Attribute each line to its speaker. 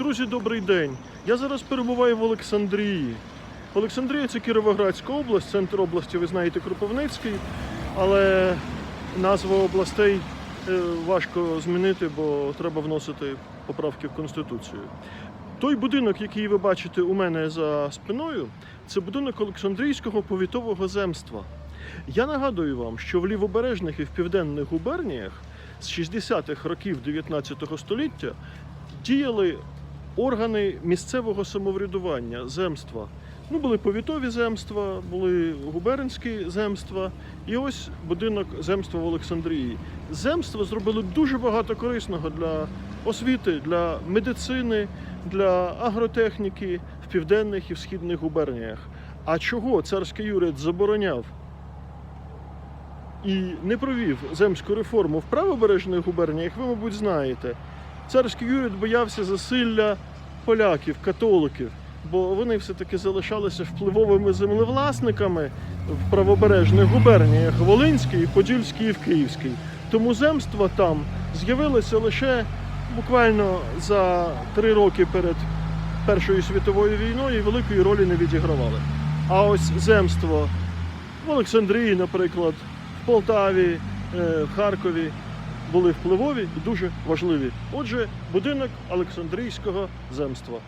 Speaker 1: Друзі, добрий день. Я зараз перебуваю в Олександрії. Олександрія це Кіровоградська область, центр області, ви знаєте, Кропивницький, але назви областей е, важко змінити, бо треба вносити поправки в Конституцію. Той будинок, який ви бачите у мене за спиною, це будинок Олександрійського повітового земства. Я нагадую вам, що в лівобережних і в південних губерніях з 60-х років 19 століття діяли органи місцевого самоврядування, земства. Ну, були повітові земства, були губернські земства, і ось будинок земства в Олександрії. Земства зробили дуже багато корисного для освіти, для медицини, для агротехніки в південних і в східних губерніях. А чого царський юрець забороняв і не провів земську реформу в правобережних губерніях, ви, мабуть, знаєте. Царський юрець боявся засилля поляків, католиків, бо вони все-таки залишалися впливовими землевласниками в правобережних губерніях Волинській, Подільській і в Київській. Тому земства там з'явилися лише буквально за три роки перед Першою світовою війною і великої ролі не відігравали. А ось земство в Олександрії, наприклад, в Полтаві, е, в Харкові були впливові і дуже важливі. Отже, будинок Олександрійського земства.